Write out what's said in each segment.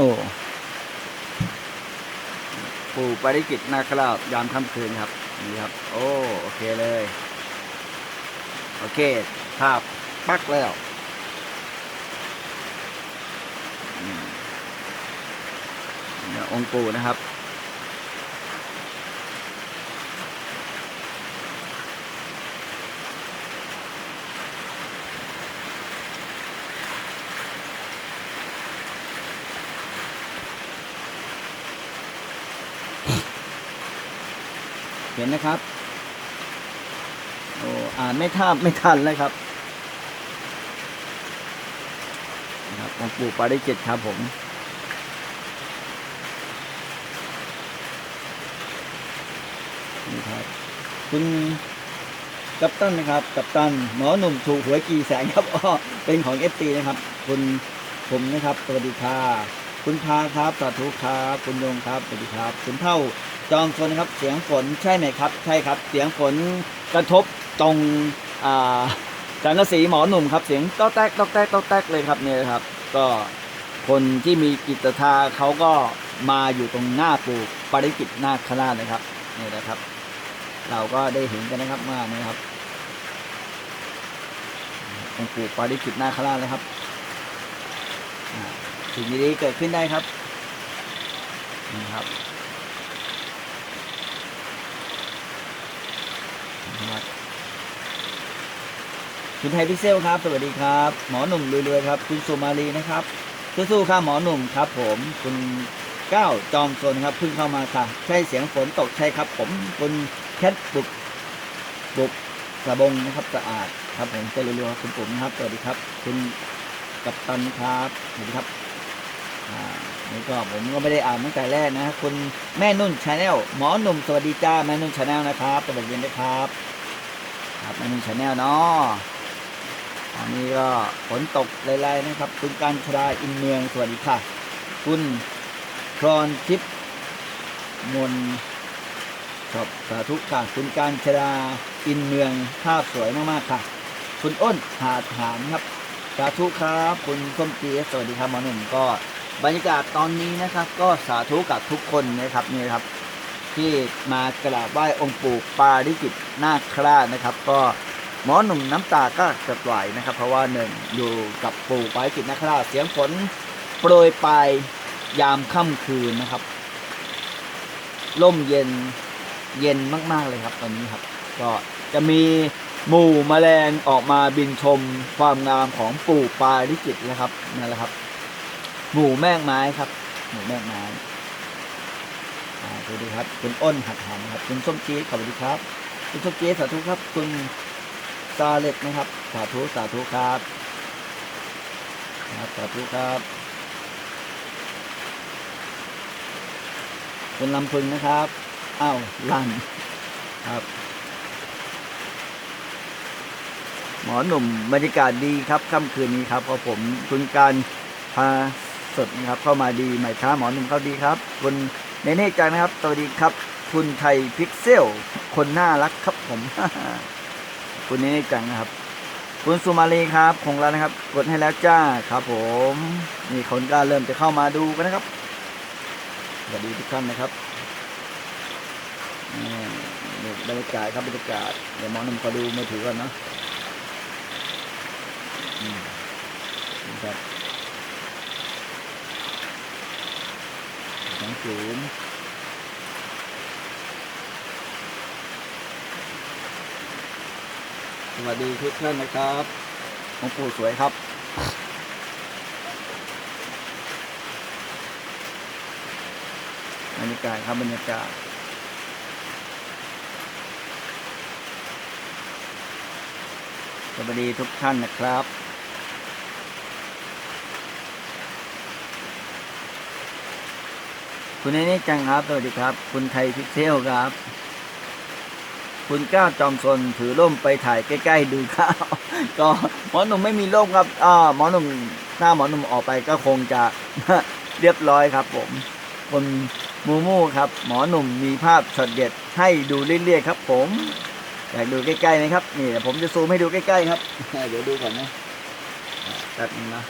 โอ้ปู่ปริกิตนาคราชยามค่ำคืนครับนี่ครับ โอ้โอเคเลย โอเคภาพปักแล้วอืมเนี่ยองค์ปู่นะครับ เห็นนะครับ โอ้อ่านไม่ทันไม่ทันเลยครับนะครับของปู่ปาริจิตครับผมนี่ครับคุณกัปตันนะครับ กัปตันหมอหนุ่มถูกหวยกี่แสนครับอ๋อเป็นของเอฟซีนะครับ คุณผมนะครับสวัสดีค่ะคุณพาครับสาธุครับคุณยงครับสวัสดีครับ คุณเท่า จอมฝนครับเสียงฝนใช่ไหมครับ ใช่ครับ เสียงฝนกระทบตรงอ่าสังกะสีหมอหนุ่มครับ เสียงต๊อกแตกต๊อกแตกต๊อกแตกเลยครับเนี่ยครับ ก็คนที่มีกิจทาเขาก็มาอยู่ตรงหน้าปูปริกิตนาคราชนะครับนี่นะครับ เราก็ได้เห็นกันนะครับมานะครับองค์ปู่ปาริกิตนาคราชนะครับสิ่งดีๆเกิดขึ้นได้ครับนี่ครับ นะครับคุณไทยพิเซลครับ สวัสดีครับ หมอหนุ่มรวยๆครับ คุณสุมาลีนะครับสู้ๆครับหมอหนุ่มครับ ผมคุณก้าวจอมโซนครับเพิ่งเข้ามาค่ะ ใช่เสียงฝนตกใช่ครับ ผมคุณแคทบุกบุกกระบงนะครับสะอาดครับผมเจริญรัวคุณปุ๋มครับสวัสดีครับ คุณกัปตันครับสวัสดีครับอ่านี่ก็ผมก็ไม่ได้อ่านตั้งแต่แรกนะคุณแม่นุ่นชาแนลหมอหนุ่มสวัสดีจ้าแม่นุ่นชาแนลนะครับสวัสดีนะครับ ครับแม่นุ่นชาแนลเนาะตอนนี้ก็ฝนตกไล่ๆนะครับ คุณการชราอินเมืองสวัสดีค่ะ คุณพรทิพย์มนชอบสาธุค่ะ คุณการชราอินเมืองภาพสวยมากๆค่ะ คุณอ้นหาถามครับสาธุครับ คุณส้มจีสวัสดีครับหมอหนุ่มก็บรรยากาศตอนนี้นะครับ ก็สาธุกับทุกคนนะครับนี่ครับ ที่มากราบไหว้องค์ปู่ปาริกิตนาคราชนะครับ ก็หมอหนุ่มน้ำตาก็จะไหลนะครับ เพราะว่าหนึ่งอยู่กับปู่ปาริกิตนาคราชเสียงฝนโปรยปลายยามค่ำคืนนะครับร่มเย็นเย็นมาก ๆ เลยครับตอนนี้ครับ ก็จะมีหมู่แมลงออกมาบินชมความงามของปู่ปาริกิตนะครับนั่นแหละครับ หมู่แมงไม้ครับ หมู่แมงไม้ สวัสดีครับ คุณอ้นหัดหันครับ คุณส้มจี๊ดสวัสดีครับ คุณส้มจี๊ดสาธุครับ คุณซาเล็กนะครับ สาธุสาธุครับครับสาธุครับ คุณลำพึงนะครับอ้าวลันครับ หมอหนุ่มบรรยากาศดีครับค่ำคืนนี้ครับเพราะผมคุณการพาสดนะครับ เข้ามาดีใหม่ช้าหมอหนุ่มเข้าดีครับคุณ เนเน่จังนะครับสวัสดีครับ คุณไทยพิกเซล คนน่ารักครับผม คุณเนเน่จังนะครับ คุณสุมาลีครับคงแล้วนะครับ กดให้แล้วจ้าครับ ผมนี่คนก็เริ่มจะเข้ามาดูกันนะครับสวัสดีทุกท่านนะครับนี่บรรยากาศครับบรรยากาศเดี๋ยวมอหนุ่มขอดูมือถือก่อนเนาะอืมนะครับ สองสวัสดีทุกท่านนะครับหลวงปู่สวยครับ บรรยากาศครับบรรยากาศสวัสดีทุกท่านนะครับ คุณเนนี่จังครับสวัสดีครับ คุณไทยพิกเซลครับ คุณก้าวจอมซนถือร่มไปถ่ายใกล้ ๆ ดูข้าวก็หมอหนุ่มไม่มีร่มครับอ่าหมอหนุ่มถ้าหมอหนุ่มออกไปก็คงจะเรียบร้อยครับ ผมคุณมูมูครับ หมอหนุ่มมีภาพช็อตเด็ดให้ดูเรื่อยๆครับ ผมอยากดูใกล้ๆไหมครับนี่เดี๋ยวผมจะซูมให้ดูใกล้ๆครับเดี๋ยวดูก่อนนะแป๊บนึงนะ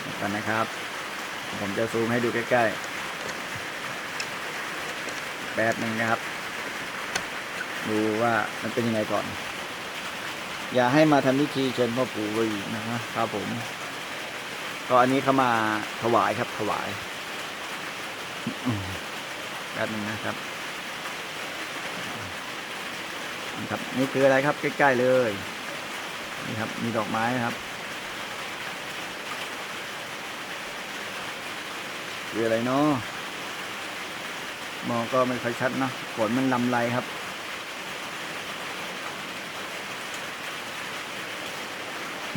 เดี๋ยวกันนะครับ ผมจะซูมให้ดูใกล้ๆแบบหนึ่งนะครับ ดูว่ามันเป็นยังไงก่อน อย่าให้มาทำพิธีเชิญพ่อปู่ไว้อีกนะครับผม ก็อันนี้เขามาถวายครับถวายแบบหนึงนะครับนะครับ นี่คืออะไรครับใกล้ ๆ เลย นี่ครับ มีดอกไม้นะครับ คืออะไรเนาะมองก็ไม่ค่อยชัดเนาะฝนมันลำไรครับ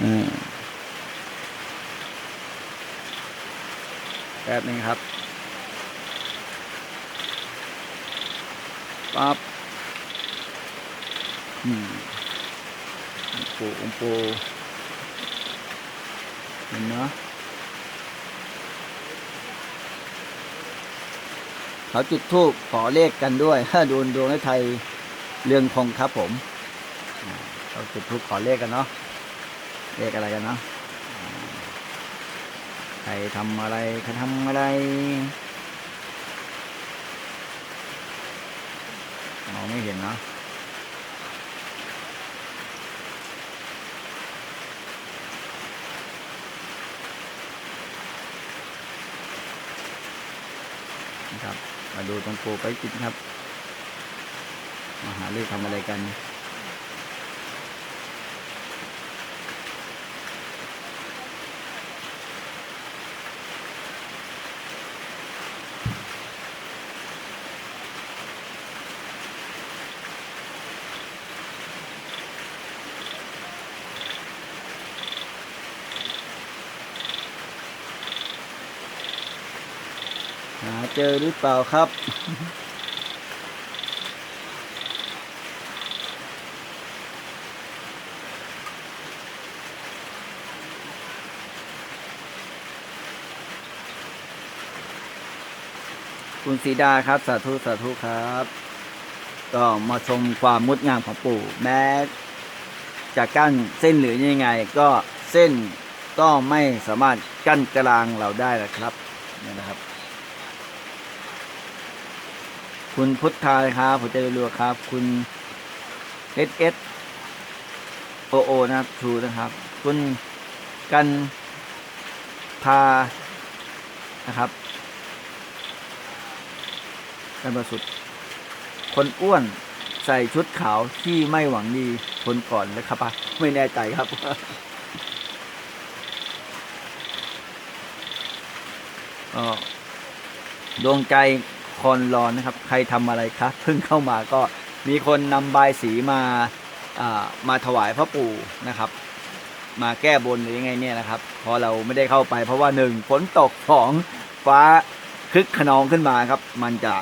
อืมแป๊บนึงครับปั๊บอืมปูองค์ปูเห็นเนาะ เขาจุดทูบขอเลขกันด้วยดวงดวงให้ไทยเรืองคงครับผมเขาจุดทูบขอเลขกันเนาะเลขอะไรกันเนาะใครทำอะไรใครทำอะไรมองไม่เห็นเนาะครับ ดูตรงโปรไปกินครับ มาหาเลขทำอะไรกัน จอหรือเปล่าครับ คุณสีดาครับ สาธุ สาธุครับ ก็มาชมความงดงามของปู่แม้จะกั้นเส้นหรือยังไง ก็เส้นก็ไม่สามารถกั้นกลางเราได้นะครับนี่นะครับ คุณพุทธาครับผมจะรัวครับ คุณเอสเอสโอโอนะครับทูนะครับ คุณกันพานะครับกันประสุด คนอ้วนใส่ชุดขาวที่ไม่หวังดีคนก่อนเลยครับปะไม่แน่ใจครับ ก็ดวงใจ คอนรอนนะครับ ใครทำอะไรครับเพิ่งเข้ามาก็มีคนนำบายสีมาามาถวายพระปู่นะครับ มาแก้บนหรือยังไงเนี่ยนะครับ พอเราไม่ได้เข้าไป เพราะว่าหนึ่งฝนตกสองฟ้าคึกขนองขึ้นมาครับ มันจะ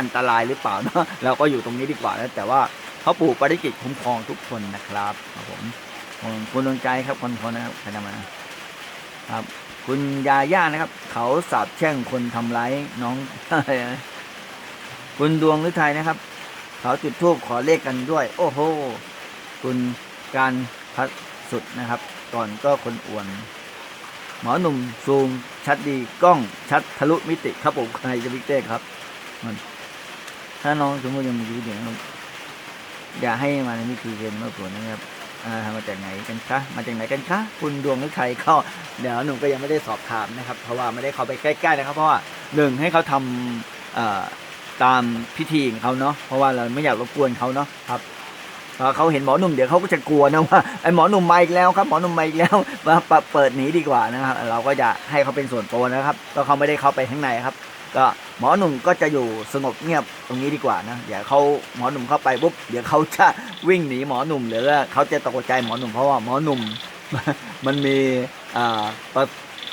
อันตรายหรือเปล่าเนาะเราก็อยู่ตรงนี้ดีกว่านะแต่ว่าเขาปู่ปฏิกิจคุ้มครองทุกคนนะครับครับผมคุณดวงใจครับคนคนนะครับใครทำมาครับ คุณยาย่านะครับ เขาสาบแช่งคนทำร้ายน้องอะไรนะ คุณดวงฤทัยนะครับ เขาจุดทูบขอเลขกันด้วย โอ้โห คุณการพัดสุดนะครับ ก่อนก็คนอ้วน หมอหนุ่มซูมชัดดีกล้องชัดทะลุมิติครับผมใครจะพิเต้ครับมันถ้าน้องสมมติยังมีชีวิตอยู่นะครับอย่าให้มาในพิธีเรียนเมื่อผลนะครับอ่ามาจากไหนกันคะ มาจากไหนกันคะ คุณดวงฤทัยก็เดี๋ยวหนุ่มก็ยังไม่ได้สอบถามนะครับ เพราะว่าไม่ได้เข้าไปใกล้ๆนะครับ เพราะว่าหนึ่งให้เขาทำเอ่อ ตามพิธีของเขาเนาะเพราะว่าเราไม่อยากรบกวนเขาเนาะครับพอเขาเห็นหมอหนุ่มเดี๋ยวเขาก็จะกลัวนะว่าไอ้หมอหนุ่มมาอีกแล้วครับหมอหนุ่มมาอีกแล้วมาเปิดหนีดีกว่านะครับ เราก็จะให้เขาเป็นส่วนตัวนะครับ ก็เขาไม่ได้เข้าไปข้างในครับ ก็หมอหนุ่มก็จะอยู่สงบเงียบตรงนี้ดีกว่านะเดี๋ยวเขาหมอหนุ่มเข้าไปปุ๊บเดี๋ยวเขาจะวิ่งหนีหมอหนุ่มหรือว่าเขาจะตกใจหมอหนุ่มเพราะว่าหมอหนุ่มมันมีอ่า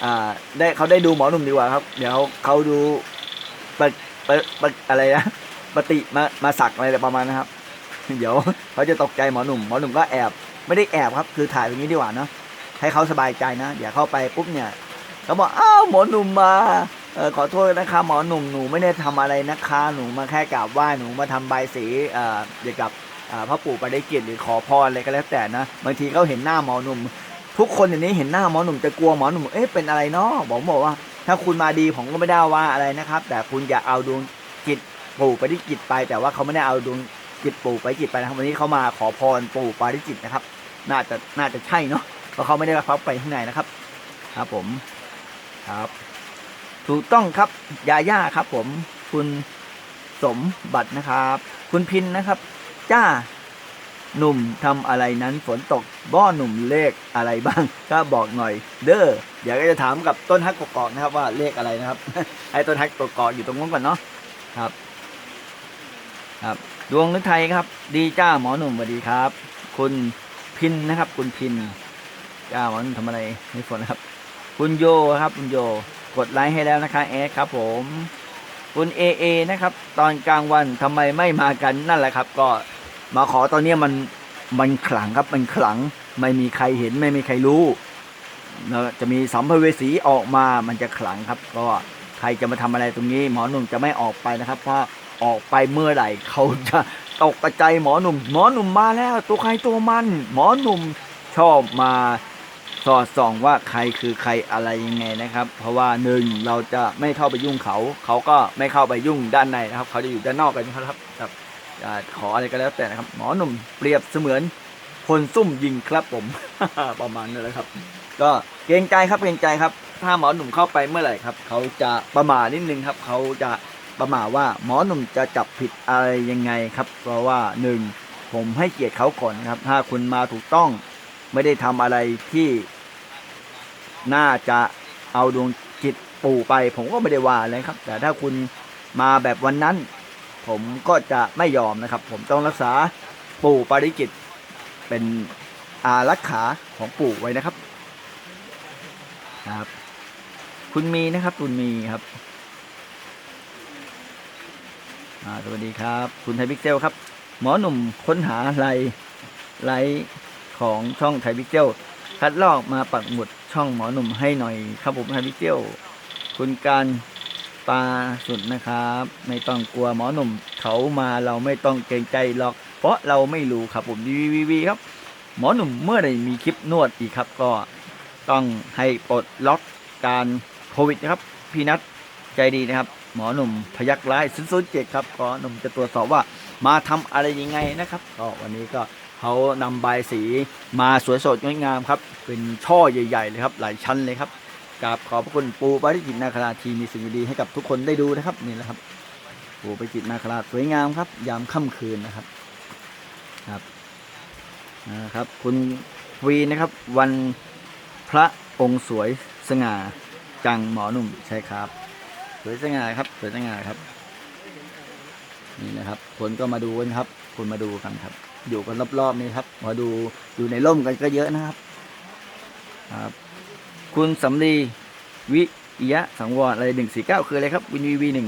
อ่าได้เขาได้ดูหมอหนุ่มดีกว่าครับ เดี๋ยวเขาดู ปปอะไรนะปฏิมามาสักอะไรประมาณนะครับ เดี๋ยวเขาจะตกใจหมอหนุ่มหมอหนุ่มก็แอบไม่ได้แอบครับ คือถ่ายตรงนี้ดีกว่าเนาะให้เขาสบายใจนะเดี๋ยวเข้าไปปุ๊บเนี่ยเขาบอกอ้าวหมอหนุ่มมาเออขอโทษนะคะหมอหนุ่มหนูไม่ได้ทำอะไรนะคะหนูมาแค่กราบไหว้หนูมาทำใบสีเอ่อเกี่ยวกับอ่าพระปู่ปาริกิตหรือขอพรอะไรก็แล้วแต่นะบางทีเขาเห็นหน้าหมอหนุ่ม ทุกคนอย่างนี้เห็นหน้าหมอหนุ่มจะกลัวหมอหนุ่มเอ๊ะเป็นอะไรเนาะบอกบอกว่า ถ้าคุณมาดีผมก็ไม่ได้ว่าอะไรนะครับ แต่คุณอย่าเอาดวงจิตปู่ไปที่จิตไป แต่ว่าเขาไม่ได้เอาดวงจิตปู่ไปจิตไปนะครับวันนี้เขามาขอพรปู่ปาริจิตนะครับ น่าจะน่าจะใช่เนาะเพราะเขาไม่ได้เข้าไปข้างในนะครับ ครับผมครับ ถูกต้องครับยาย่าครับ ผมคุณสมบัตินะครับ คุณพินนะครับ จ้า หนุ่มทำอะไรนั้นฝนตกบ้อหนุ่มเลขอะไรบ้าง ก็บอกหน่อย เด้อเดี๋ยวก็จะถามกับต้นฮักกกอกนะครับว่าเลขอะไรนะครับให้ต้นฮักกกอกอยู่ตรงนู้นก่อนเนาะครับ ครับ ดวงนึกไทยครับ ดีจ้าหมอหนุ่มสวัสดีครับ คุณพินนะครับ คุณพินจ้าหมอหนุ่มทำอะไรในฝนครับ คุณโยครับ คุณโยกดไลค์ให้แล้วนะคะแอดครับ ผมคุณเอเอนะครับ ตอนกลางวันทำไมไม่มากันนั่นแหละครับ ก็ มาขอตอนนี้มันมันขลังครับมันขลังไม่มีใครเห็นไม่มีใครรู้จะมีสัมภเวสีออกมามันจะขลังครับ ก็ใครจะมาทำอะไรตรงนี้ หมอหนุ่มจะไม่ออกไปนะครับ เพราะออกไปเมื่อไหร่เขาจะตกกระใจหมอหนุ่ม หมอหนุ่มมาแล้วตัวใครตัวมัน หมอหนุ่มชอบมาสอดส่องว่าใครคือใครอะไรยังไงนะครับ เพราะว่าหนึ่งเราจะไม่เข้าไปยุ่งเขา เขาก็ไม่เข้าไปยุ่งด้านในนะครับ เขาจะอยู่ด้านนอกกันนะครับครับ ขออะไรก็แล้วแต่นะครับ หมอหนุ่มเปรียบเสมือนคนซุ่มยิงครับผม ประมาณนั้นแหละครับ ก็เกรงใจครับเกรงใจครับ ถ้าหมอหนุ่มเข้าไปเมื่อไหร่ครับเขาจะประมาทนิดนึงครับเขาจะประมาทว่าหมอหนุ่มจะจับผิดอะไรยังไงครับ เพราะว่าหนึ่งผมให้เกียรติเขาก่อนนะครับ ถ้าคุณมาถูกต้องไม่ได้ทำอะไรที่ น่าจะเอาดวงจิตปู่ไป ผมก็ไม่ได้ว่าอะไรครับ แต่ถ้าคุณมาแบบวันนั้น ผมก็จะไม่ยอมนะครับ ผมต้องรักษาปู่ปาริจิตเป็นอารักขาของปู่ไว้นะครับครับ คุณมีนะครับ คุณมีครับสวัสดีครับ คุณไทยพิกเซลครับ หมอหนุ่มค้นหาไลไลของช่องไทยพิกเซลคัดลอกมาปักหมุดช่องหมอหนุ่มให้หน่อยครับผมไทยพิกเซลคุณการ ปลาสุดนะครับ ไม่ต้องกลัวหมอหนุ่มเขามาเราไม่ต้องเกรงใจหรอก เพราะเราไม่รู้ครับผมดีวีวีครับ หมอหนุ่มเมื่อใดมีคลิปนวดอีกครับ ก็ต้องให้ปลดล็อกการโควิดนะครับ พี่นัทใจดีนะครับ หมอหนุ่มพยักร้าย0 0 7ครับก็หนุ่มจะตรวจสอบว่ามาทำอะไรยังไงนะครับก็วันนี้ก็เขานำใบสีมาสวยสดงดงามครับ เป็นช่อใหญ่ ๆ เลยครับ หลายชั้นเลยครับ กราบขอบพระคุณปูปาริจิตนาคราทีมีสิ่งดีๆให้กับทุกคนได้ดูนะครับนี่แหละครับ ปูปาริจิตนาคราสวยงามครับ ยามค่ำคืนนะครับครับนะครับ คุณวีนะครับ วันพระองค์สวยสง่าจังหมอหนุ่มใช่ครับ สวยสง่าครับ สวยสง่าครับ นี่นะครับ คนก็มาดูกันครับคุณมาดูกันครับ อยู่กันรอบๆนี้ครับ มาดูอยู่ในร่มกันก็เยอะนะครับ ครับ คุณสำลีวิยะสังวรอะไรหนึ่งสี่เก้าคืออะไรครับวินวีวีหนึ่ง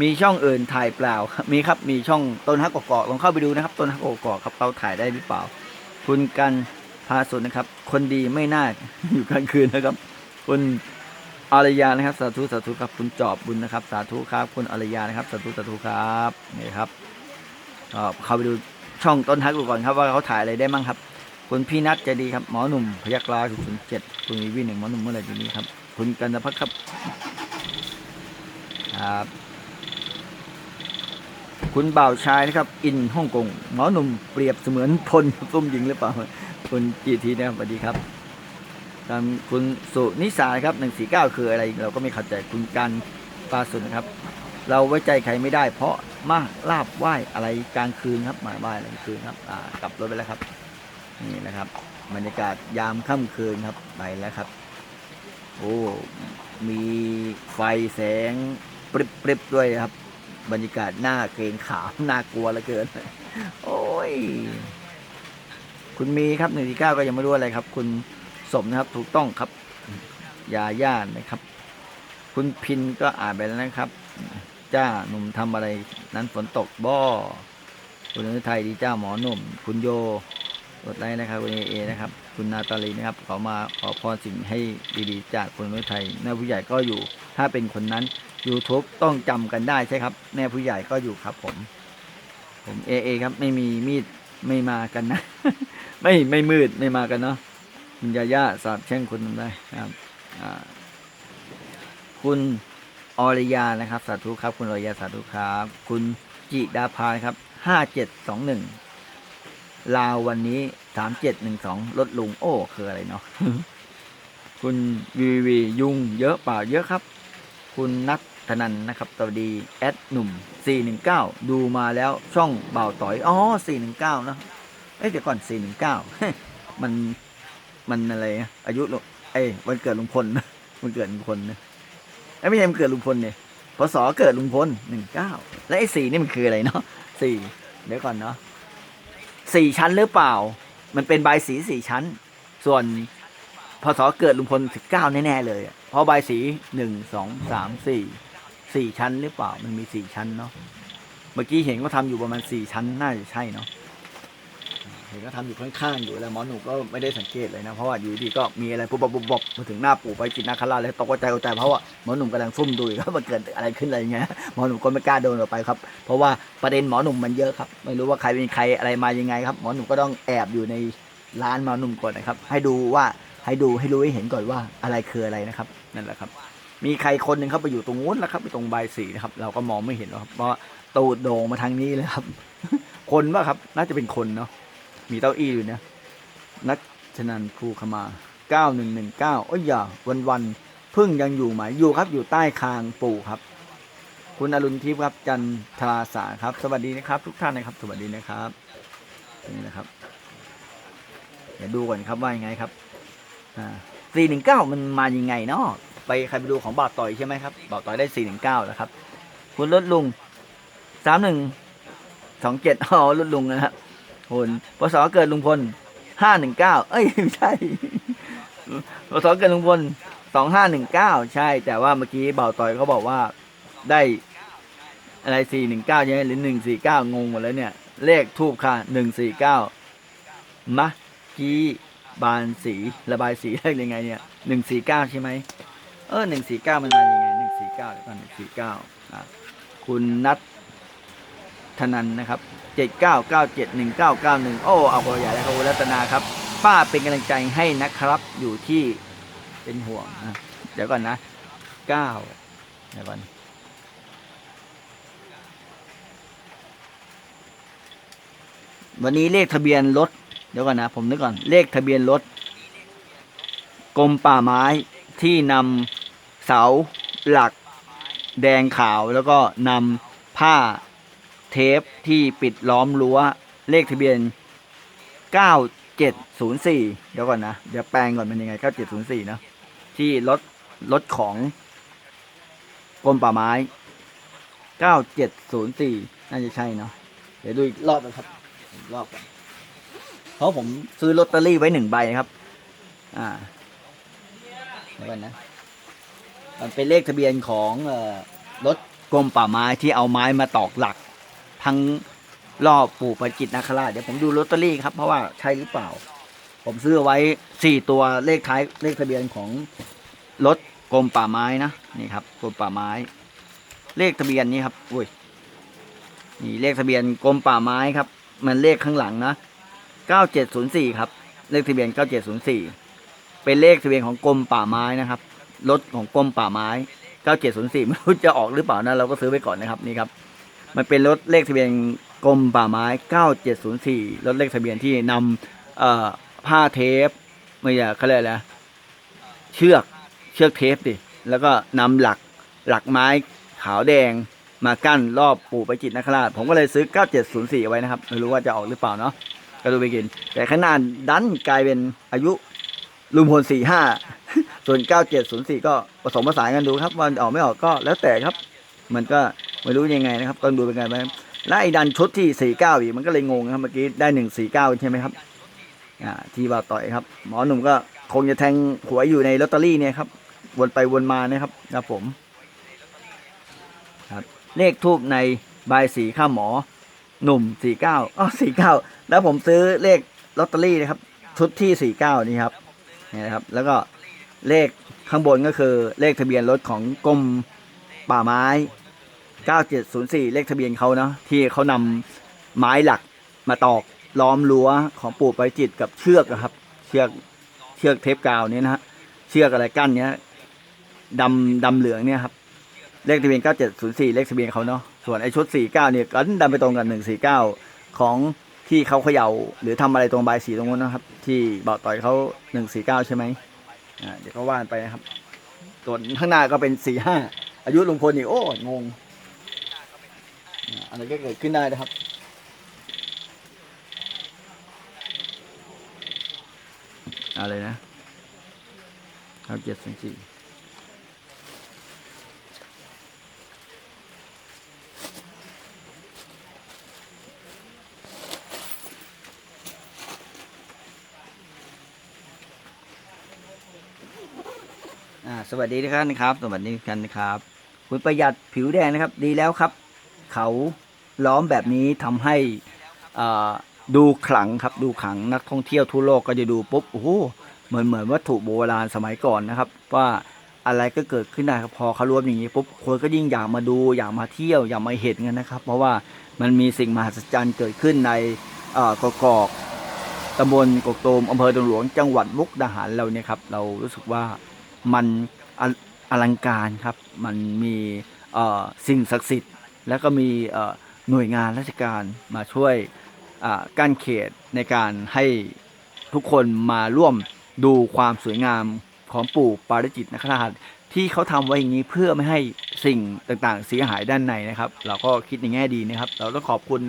มีช่องเอื่นถ่ายเปล่ามีครับมีช่องต้นฮักกอกลองเข้าไปดูนะครับ ต้นฮักกอกครับเขาถ่ายได้หรือเปล่า คุณกันพาสุดนะครับ คนดีไม่น่าอยู่กลางคืนนะครับ คุณอารยานะครับสาธุสาธุครับคุณจอบบุญนะครับ สาธุครับ คุณอารยานะครับสาธุสาธุครับนี่ครับเข้าไปดูช่องต้นฮักดูก่อนครับว่าเขาถ่ายอะไรได้มั่งครับ คุณพี่นัทใจดีครับหมอหนุ่มพยักร้ายคุณเจ็ดคุณวีวีหนึ่งหมอหนุ่มเมื่อไหร่จะมีครับ คุณกันตพักครับครับ คุณบ่าวชายนะครับ อินฮ่องกงหมอหนุ่มเปรียบเสมือนพลซุ่มยิงหรือเปล่าคุณจีทีนะครับสวัสดีครับตามคุณสุนิสาครับหนึ่งสี่เก้าคืออะไร เราก็ไม่เข้าใจคุณกันปาสุดนะครับ เราไว้ใจใครไม่ได้ เพราะมาลาบไหว้อะไรกลางคืนครับมาไหว้อะไรกลางคืนครับ อ่ากลับรถไปแล้วครับ นี่นะครับบรรยากาศยามค่ำคืนครับไปแล้วครับ โอ้มีไฟแสงปริบปริบด้วยครับ บรรยากาศหน้าเกรงขามน่ากลัวเหลือเกิน โอ้ย คุณมีครับหนึ่งที่เก้าก็ยังไม่รู้อะไรครับ คุณสมนะครับถูกต้องครับ ยาย่านนะครับ คุณพินก็อ่านไปแล้วนะครับ จ้าหนุ่มทำอะไรนั้นฝนตกบ่อคุณอนุไทยดีจ้าหมอหนุ่ม คุณโย กดไลค์นะครับคุณเอเอนะครับ คุณนาตาลีนะครับขอมาขอพรสิ่งให้ดีๆ จากคนไทยแม่ผู้ใหญ่ก็อยู่ ถ้าเป็นคนนั้น YouTube ต้องจำกันได้ใช่ครับ แม่ผู้ใหญ่ก็อยู่ครับ ผม ผมเอเอครับ ไม่มีมีดไม่มากันนะ ไม่ไม่มืดไม่มากันเนาะคุณยาย่าสาบแช่งคุณได้ครับคุณอริยานะครับ สาธุครับ คุณอริยาสาธุครับ คุณจิดาพาครับห้าเจ็ดสองหนึ่ง ลาววันนี้สามเจ็ดหนึ่งสองลดลุง โอ้ คืออะไรเนาะคุณวีวียุงเยอะเปล่าเยอะครับ คุณนัทธนันนะครับสวัสดีแอดหนุ่ม 419 ดูมาแล้วช่องเบาต่อย อ๋อ 419นะเอ้ยเดี๋ยวก่อน 419 มันมันอะไรนะอายุลุเอ้ยวันเกิดลุงพลนะวันเกิดลุงพลนะเอ้ไม่ใช่วันเกิดลุงพลเนี่ยพศเกิดลุงพล 19 แล้วไอ้สี่นี่มันคืออะไรเนาะสี่เดี๋ยวก่อนเนาะ สี่ชั้นหรือเปล่า มันเป็นใบสีสี่ชั้น ส่วนพศเกิดลุงพลสิบเก้าแน่ๆเลยเพราะใบสีหนึ่งสองสามสี่สี่ชั้นหรือเปล่า มันมีสี่ชั้นเนาะเมื่อกี้เห็นเขาทำอยู่ประมาณสี่ชั้นน่าจะใช่เนาะ นเขาทำอยู่ข้างๆอยู่แล้วหมอหนูก็ไม่ได้สังเกตเลยนะเพราะว่าอยู่ดีก็มีอะไรปุ๊บปุ๊บปุ๊บมาถึงหน้าปู่ไปจิตนาคาราชแล้วตกใจตกใจเพราะว่าหมอหนุ่มกำลังซุ่มดูอยู่ว่ามันเกิดอะไรขึ้นอะไรเงี้ยหมอหนุ่มก็ไม่กล้าเดินออกไปครับ เพราะว่าประเด็นหมอหนุ่มมันเยอะครับ ไม่รู้ว่าใครเป็นใครอะไรมายังไงครับหมอหนุ่มก็ต้องแอบอยู่ในร้านหมอหนุ่มก่อนนะครับ ให้ดูว่าให้ดูให้รู้ให้เห็นก่อนว่าอะไรคืออะไรนะครับนั่นแหละครับ มีใครคนหนึ่งเข้าไปอยู่ตรงนู้นแล้วครับไปตรงใบสีนะครับ เราก็มองไม่เห็นหรอกครับเพราะว่าตูดโด่งมาทางนี้เลยครับ คนป่ะครับ น่าจะเป็นคนเนาะ มีเต้าอี้อยู่นะนักชนันภูขมา 9119 โอ้ยอย่าวันวันพึ่งยังอยู่ไหมอยู่ครับอยู่ใต้คางปู่ครับ คุณอรุณทิพย์ครับจันทราสาครับ สวัสดีนะครับ ทุกท่านนะครับ สวัสดีนะครับนี่นะครับเดี๋ยวดูก่อนครับว่ายังไงครับอ่า419มันมายังไงเนาะไปใครไปดูของบ่าวต่อยใช่ไหมครับบ่าวต่อยได้419แล้วครับ คุณรถลุง31 27อ๋อรถลุงนะครับ คุณพศเกิดลุงพลห้าหนึ่งเก้าเอ้ยไม่ใช่พศเกิดลุงพลสองห้าหนึ่งเก้าใช่ แต่ว่าเมื่อกี้เบาต่อยเขาบอกว่าได้อะไรสี่หนึ่งเก้าใช่ไหมหรือหนึ่งสี่เก้างงหมดแล้วเนี่ย เลขทูบค่ะหนึ่งสี่เก้ามะกี้บานสีระบายสีเลขยังไงเนี่ยหนึ่งสี่เก้าใช่ไหมเออหนึ่งสี่เก้ามันมายังไงหนึ่งสี่เก้าเดี๋ยวก่อนหนึ่งสี่เก้าคุณนัทธนันนะครับ เจ็ดเก้าเก้าเจ็ดหนึ่งเก้าเก้าหนึ่งโอ้เอาคนใหญ่แล้วครับคุณรัตนาครับ ป้าเป็นกำลังใจให้นะครับอยู่ที่เป็นห่วงนะเดี๋ยวก่อนนะเก้าเดี๋ยวก่อนวันนี้เลขทะเบียนรถเดี๋ยวก่อนนะ ผมนึกก่อนเลขทะเบียนรถกรมป่าไม้ที่นำเสาหลักแดงขาวแล้วก็นำผ้า เทปที่ปิดล้อมรั้วเลขทะเบียน 9704 เดี๋ยวก่อนนะ เดี๋ยวแปลงก่อนมันยังไง 9704นะที่รถรถของกรมป่าไม้ 9704 น่าจะใช่เนาะเดี๋ยวดูอีกรอบนะครับรอบก่อนเพราะผมซื้อลอตเตอรี่ไว้หนึ่งใบครับ อ่าเดี๋ยวก่อนนะ มันเป็นเลขทะเบียนของรถกรมป่าไม้ที่เอาไม้มาตอกหลัก ทั้งรอบปู่ประจิตนาคราชเดี๋ยวผมดูลอตเตอรี่ครับ เพราะว่าใช่หรือเปล่า ผมซื้อไว้สี่ตัวเลขท้ายเลขทะเบียนของรถกรมป่าไม้นะนี่ครับกรมป่าไม้ เลขทะเบียนนี้ครับอุ้ยนี่เลขทะเบียนกรมป่าไม้ครับ มันเลขข้างหลังนะเก้าเจ็ดศูนย์สี่ครับ เลขทะเบียนเก้าเจ็ดศูนย์สี่เป็นเลขทะเบียนของกรมป่าไม้นะครับรถของกรมป่าไม้เก้าเจ็ดศูนย์สี่ไม่รู้จะออกหรือเปล่านะเราก็ซื้อไว้ก่อนนะครับนี่ครับ มันเป็นรถเลขทะเบียนกรมป่าไม้ 9704 รถเลขทะเบียนที่นำผ้าเทปไม่ใช่เขาเรียกอะไรนะเชือกเชือกเทปดิแล้วก็นำหลักหลักไม้ขาวแดงมากั้นรอบปู่ประจิตนคราช ผมก็เลยซื้อ 9704 ไว้นะครับ ไม่รู้ว่าจะออกหรือเปล่าเนาะก็ดูไปกิน แต่ขนาดดันกลายเป็นอายุลุมพล45 ส่วน 9704 ก็ผสมผสานกันดูครับว่าออกไม่ออกก็แล้วแต่ครับ มันก็ ไม่รู้ยังไงนะครับต้องดูเป็นไงไปครับและไอ้ดันชุดที่สี่เก้าอีกมันก็เลยงงครับเมื่อกี้ได้หนึ่งสี่เก้าใช่ไหมครับอ่าที่บ่าวต่อยครับ หมอหนุ่มก็คงจะแทงหวยอยู่ในลอตเตอรี่เนี่ยครับวนไปวนมานะครับครับผมครับเลขทูบในใบสีข้าหมอหนุ่มสี่เก้าอ๋อสี่เก้าแล้วผมซื้อเลขลอตเตอรี่นะครับ ชุดที่สี่เก้านี่ครับนี่นะครับ แล้วก็เลขข้างบนก็คือเลขทะเบียนรถของกรมป่าไม้ 9704 เลขทะเบียนเขาเนาะที่เขานำไม้หลักมาตอกล้อมรั้วของปู่ไปจิตกับเชือกอะครับ เชือกเชือกเทปกาวนี่ยนะฮะเชือกอะไรกั้นเนี้ยดำดำเหลืองเนี่ยครับเลขทะเบียน 9704 เลขทะเบียนเขาเนาะส่วนไอ้ชุด 49 เนี่ยก็ดันไปตรงกับ149 ของที่เขาเขย่า หรือทำอะไรตรงใบสีตรงนู้นนะครับ ที่เบาต่อยเขา 149 ใช่ไหมอ่าเดี๋ยวก็ว่านไปนะครับส่วนข้างหน้าก็เป็น 45 อายุลุงพลนี่โอ้ยงง อะไรก็เกิดขึ้นได้นะครับ อะไรนะครับเจ็ดสี่อ่าสวัสดีทุกท่านนะครับ สวัสดีกท่านนะครับ คุณประหยัดผิวแดงนะครับ ดีแล้วครับ เขาล้อมแบบนี้ทำให้ดูขลังครับดูขลังนักท่องเที่ยวทั่วโลกก็จะดูปุ๊บโอ้โหเหมือนเหมือนวัตถุโบราณสมัยก่อนนะครับ ว่าอะไรก็เกิดขึ้นได้ครับพอเขารวมอย่างนี้ปุ๊บคนก็ยิ่งอยากมาดูอยากมาเที่ยวอยากมาเห็นกันนะครับ เพราะว่ามันมีสิ่งมหัศจรรย์เกิดขึ้นในเอ่อกอกตำบลกกตูมอำเภอดงหลวงจังหวัดมุกดาหารเราเนี่ยครับเรารู้สึกว่ามันออลังการครับ มันมีสิ่งศักดิ์สิทธิ์ แล้วก็มีหน่วยงานราชการมาช่วยกั้นเขตในการให้ทุกคนมาร่วมดูความสวยงามของปู่ปาริจิตนคราชที่เขาทำไว้อย่างนี้เพื่อไม่ให้สิ่งต่างๆ เสียหายด้านในนะครับ เราก็คิดในแง่ดีนะครับ เราต้องขอบคุณ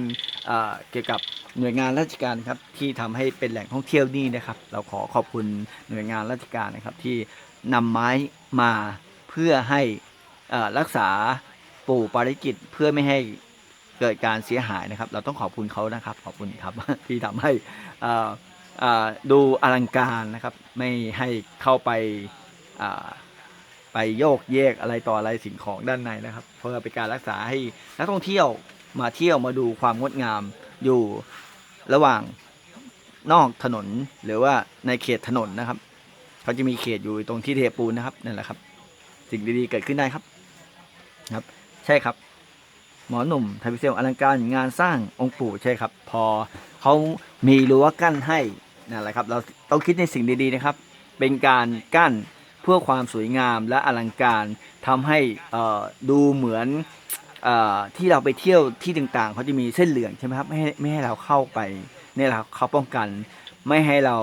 เกี่ยวกับหน่วยงานราชการครับที่ทำให้เป็นแหล่งท่องเที่ยวนี่นะครับ เราขอขอบคุณหน่วยงานราชการนะครับที่นำไม้มาเพื่อให้รักษา ปู่ปาริจิตเพื่อไม่ให้เกิดการเสียหายนะครับ เราต้องขอบคุณเขานะครับ ขอบคุณครับที่ทำให้ดูอลังการนะครับ ไม่ให้เข้าไปไปโยกเยกอะไรต่ออะไรสิ่งของด้านในนะครับ เพื่อเป็นการรักษาให้นักท่องเที่ยวมาเที่ยวมาดูความงดงามอยู่ระหว่างนอกถนนหรือว่าในเขตถนนนะครับเขาจะมีเขตอยู่ตรงที่เทปูนนะครับนั่นแหละครับ สิ่งดีๆเกิดขึ้นได้ครับครับ ใช่ครับ หมอหนุ่มไทยพิเศษอลังการงานสร้างองค์ปู่ใช่ครับ พอเขามีรั้วกั้นให้นั่นแหละครับ เราต้องคิดในสิ่งดีๆนะครับ เป็นการกั้นเพื่อความสวยงามและอลังการทำให้ดูเหมือนออที่เราไปเที่ยวที่ต่างๆเขาจะมีเส้นเหลืองใช่ไหมครับไม่ให้ไม่ให้เราเข้าไปเนี่ยแหละครับเขาป้องกันไม่ให้เรา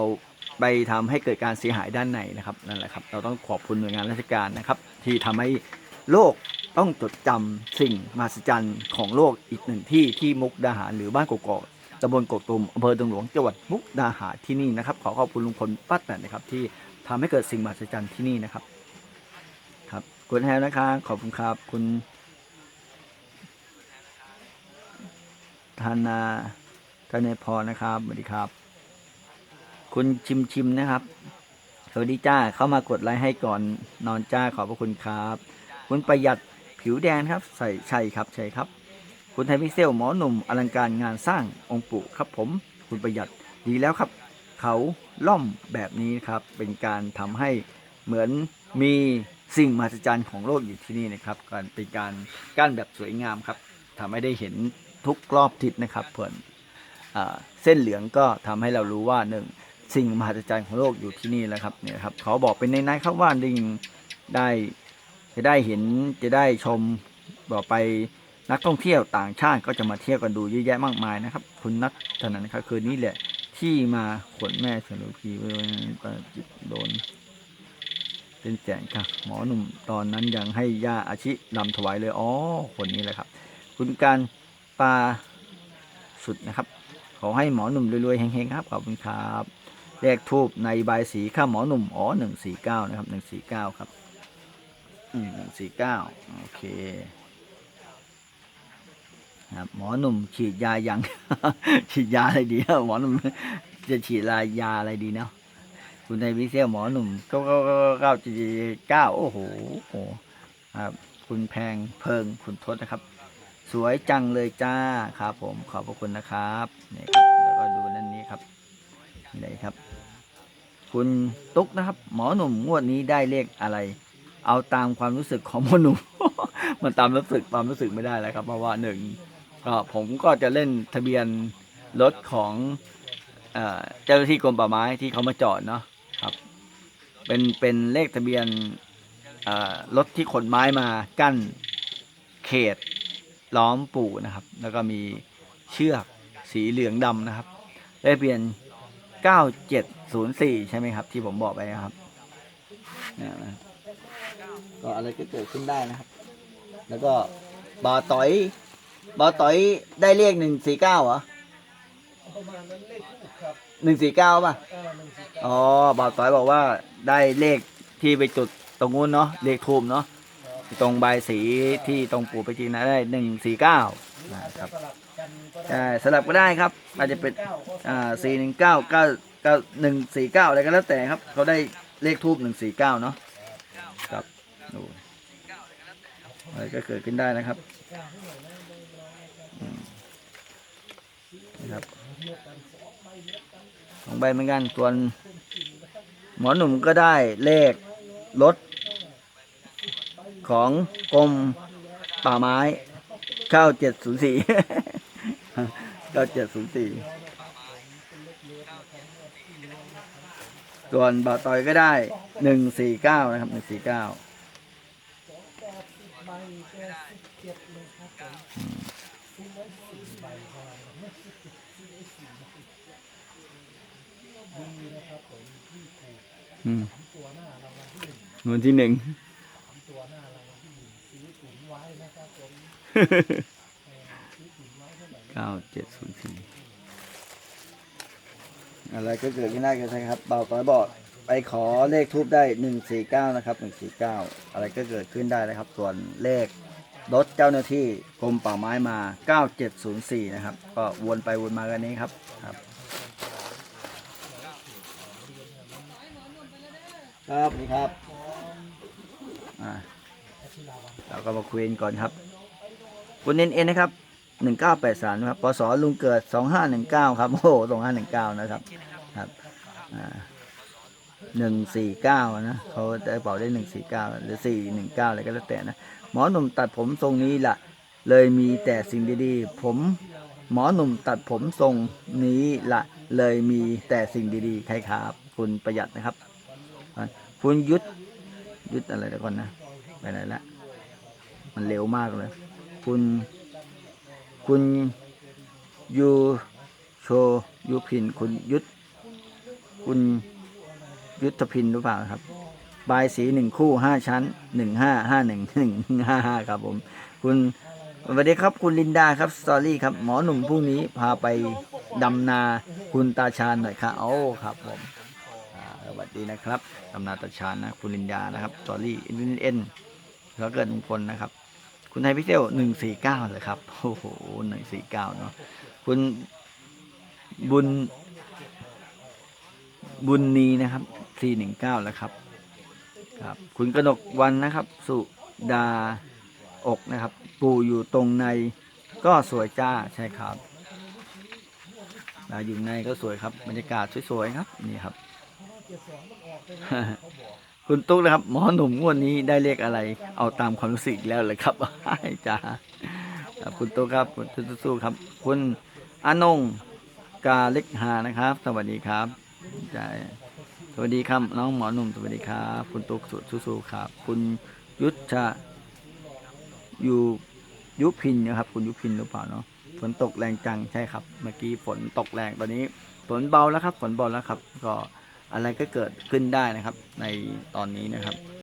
ไปทำให้เกิดการเสียหายด้านในนะครับนั่นแหละครับ เราต้องขอบคุณหน่วยงานราชการนะครับ ที่ทำให้โลก ต้องจดจำสิ่งมหัศจรรย์ของโลกอีกหนึ่งที่ที่มุกดาหารหรือบ้านกกอกตำบลกกตุมอำเภอดงหลวงจังหวัดมุกดาหารที่นี่นะครับ ขอขอบคุณลุงพลป้าแตนนะครับ ที่ทำให้เกิดสิ่งมหัศจรรย์ที่นี่นะครับ ครับคุณแฮวนะครับ ขอบคุณครับคุณธนาธนพรนะครับสวัสดีครับ คุณชิมชิมนะครับ สวัสดีจ้าเข้ามากดไลค์ให้ก่อนนอนจ้าขอบพระคุณครับ คุณประหยัด ผิวแดงครับ ใส่ใช่ครับใช่ครับ คุณไทยพิเซลหมอหนุ่มอลังการงานสร้างองค์ปู่ครับผมคุณประหยัดดีแล้วครับ เขาล่อมแบบนี้ครับ เป็นการทำให้เหมือนมีสิ่งมหัศจรรย์ของโลกอยู่ที่นี่นะครับการเป็นการกั้นแบบสวยงามครับทำให้ได้เห็นทุกรอบทิศนะครับเพื่อนเส้นเหลืองก็ทำให้เรารู้ว่าหนึ่งสิ่งมหัศจรรย์ของโลกอยู่ที่นี่แล้วครับเนี่ยครับเขาบอกเป็นในในครับว่าดิงได้ จะได้เห็นจะได้ชมต่อไปนักท่องเที่ยวต่างชาติก็จะมาเที่ยวกันดูเยอะแยะมากมายนะครับ คุณนัทธนันนะครับคืนนี้แหละ ที่มาขนแม่สนุพีไว้ปจิตโดน เป็นแสนค่ะ หมอหนุ่มตอนนั้นยังให้ย่าอาชิลำถวายเลยอ๋อคนนี้แหละครับ คุณการปาสุดนะครับ ขอให้หมอหนุ่มรวยๆเฮงๆครับขอบคุณครับเลขทูบในใบสีข้าหมอหนุ่มอ๋อหนึ่งสี่เก้านะครับหนึ่งสี่เก้าครับ อืมหนึ่งสี่เก้าโอเคครับหมอหนุ่มฉีดยายัง ฉีดยาอะไรดีนะหมอหนุ่มจะฉีดลายยาอะไรดีเนาะคุณนายวิเศษหมอหนุ่มเก้าเก้าเก้าเก้าจีเก้าโอ้โหโอ้ครับ คุณแพงเพิงคุณทศนะครับ สวยจังเลยจ้าครับ ผมขอบพระคุณนะครับนี่ครับแล้วก็ดูนั่นนี้ครับนี่เลยครับ คุณตุ๊กนะครับ หมอหนุ่มงวดนี้ได้เลขอะไร เอาตามความรู้สึกของหมอหนุ่มมันตามรู้สึกความรู้สึกไม่ได้แล้วครับ เพราะว่าหนึ่งก็ผมก็จะเล่นทะเบียนรถของเจ้าหน้าที่กรมป่าไม้ที่เขามาจอดเนาะครับ เป็นเป็นเลขทะเบียนรถที่ขนไม้มากั้นเขตล้อมปู่นะครับ แล้วก็มีเชือกสีเหลืองดำนะครับได้เปลี่ยน 9704 ใช่ไหมครับ ที่ผมบอกไปนะครับนี่นะ ก็อะไรก็เกิดขึ้นได้นะครับ แล้วก็บาต่อยบาต่อยได้เลขหนึ่งสี่เก้าเหรอประมาณนั้นเลขทูปครับหนึ่งสี่เก้าป่ะเก้าหนึ่งสี่เก้าอ๋อบาต่อยบอกว่าได้เลขที่ไปจุดตรงนู้นเนาะ เลขทูมเนาะ ตรงใบายสีที่ตรงปู่ไปจริงนะได้หนึ่งสี่เก้านะครับสลับกันก็ได้ใช่สลับก็ได้ครับ อาจจะเป็น อ่าสี่หนึ่งเก้าเก้าเก้าหนึ่งสี่เก้าอะไรก็แล้วแต่ครับ เขาได้เลขทูบหนึ่งสี่เก้าเนาะ อะไรก็เกิดขึ้นได้นะครับนะครับสองใบเหมือนกันส่วนหมอหนุ่มก็ได้เลขรถของกรมป่าไม้เก้าเจ็ดศูนย์สี่เก้าเจ็ดศูนย์สี่ส่วนบ่าวตอยก็ได้หนึ่งสี่เก้านะครับหนึ่งสี่เก้า ใบแก้สิบเจ็ดเลยครับผมซื้อไว้สี่ใบพอไม่ซื้อเจ็ดซื้อไว้สี่ใบดีนะครับผมที่ถูกอืมตัวหน้ารางวัลที่หนึ่งวันที่หนึ่ง สามตัวหน้ารางวัลที่หนึ่งซื้อถุงไว้นะครับผมเออซื้อถุงไว้เท่าไหร่นะเก้าเจ็ดศูนย์สี่อะไรก็เกิดขึ้นได้กันใช่ครับบ่าวตอยบอก ไปขอเลขทูบได้หนึ่งสี่เก้านะครับหนึ่งสี่เก้าอะไรก็เกิดขึ้นได้นะครับ ส่วนเลขรถเจ้าหน้าที่กรมป่าไม้มาเก้าเจ็ดศูนย์สี่นะครับ ก็วนไปวนมากันนี้ครับครับครับนี่ครับอ่าเราก็มาคุยกันก่อนครับคุณเอ็นเอ็นนะครับหนึ่งเก้าแปดสามนะครับปศลุงเกิดสองห้าหนึ่งเก้าครับโอ้โหสองห้าหนึ่งเก้านะครับ ครับอ่า หนึ่งสี่เก้านะเขาได้เป่าได้หนึ่งสี่เก้าหรือสี่หนึ่งเก้าอะไรก็แล้วแต่นะหมอหนุ่มตัดผมทรงนี้ล่ะ เลยมีแต่สิ่งดีๆ ผมหมอหนุ่มตัดผมทรงนี้ละเลยมีแต่สิ่งดีๆใครครับคุณประหยัดนะครับ คุณยุทธยุทธอะไรเดี๋ยวก่อนนะไปไหนละมันเร็วมากเลย คุณ คุณยูโชยุพินคุณยุทธคุณ ยุทธพินหรือเปล่าครับ บายสีหนึ่งคู่ห้าชั้นหนึ่งห้าห้าหนึ่งหนึ่งห้าห้าครับผม คุณสวัสดีครับคุณลินดาครับสตอรี่ครับหมอหนุ่มพรุ่งนี้พาไปดำนาคุณตาชาญหน่อยค่ะโอ้ครับผมสวัสดีนะครับดำนาตาชาญนะคุณลินดานะครับสตอรี่เอ็นเอ็นแล้วเกิดมงคลนะครับ คุณไทยพิเศษหนึ่งสี่เก้าเลยครับโอ้โหหนึ่งสี่เก้าเนาะคุณบุญบุญนีนะครับ สี่หนึ่งเก้าแล้วครับครับ คุณกนกวันนะครับ สุดาอกนะครับ ปู่อยู่ตรงในก็สวยจ้าใช่ครับดาอยู่ในก็สวยครับ บรรยากาศสวยๆครับ นี่ครับ คุณตุ๊กนะครับ หมอหนุ่มงวดนี้ได้เลขอะไร เอาตามความรู้สึกแล้วเลยครับจ้าครับคุณตุ๊กครับคุณสู้ๆครับ คุณอานงกาเล็กหานะครับ สวัสดีครับจ้า สวัสดีครับ น้องหมอหนุ่มสวัสดีครับ คุณตุ๊กสู้ๆครับ คุณยุทธะอยู่ยุพินนะครับ คุณยุพินหรือเปล่าเนาะฝนตกแรงจังใช่ครับ เมื่อกี้ฝนตกแรงตอนนี้ฝนเบาแล้วครับ ฝนเบาแล้วครับ ก็อะไรก็เกิดขึ้นได้นะครับ ในตอนนี้นะครับ